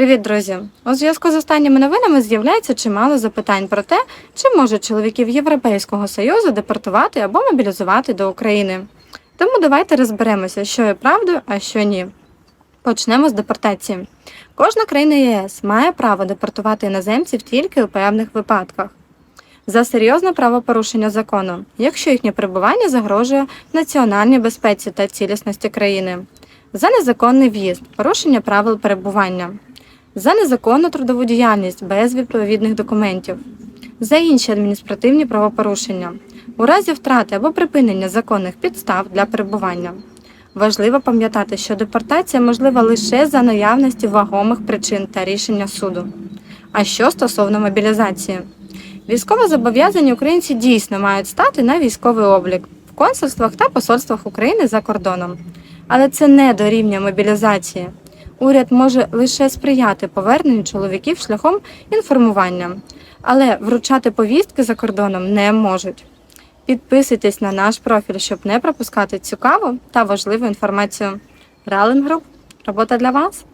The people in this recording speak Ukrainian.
Привіт, друзі! У зв'язку з останніми новинами з'являється чимало запитань про те, чи можуть чоловіків Європейського Союзу депортувати або мобілізувати до України. Тому давайте розберемося, що є правдою, а що ні. Почнемо з депортації. Кожна країна ЄС має право депортувати іноземців тільки у певних випадках. За серйозне правопорушення закону, якщо їхнє перебування загрожує національній безпеці та цілісності країни, за незаконний в'їзд, порушення правил перебування, за незаконну трудову діяльність без відповідних документів, за інші адміністративні правопорушення, у разі втрати або припинення законних підстав для перебування. Важливо пам'ятати, що депортація можлива лише за наявності вагомих причин та рішення суду. А що стосовно мобілізації? Військовозобов'язані українці дійсно мають стати на військовий облік в консульствах та посольствах України за кордоном. Але це не до рівня мобілізації. Уряд може лише сприяти поверненню чоловіків шляхом інформування, але вручати повістки за кордоном не можуть. Підписуйтесь на наш профіль, щоб не пропускати цікаву та важливу інформацію. Рален. Робота для вас.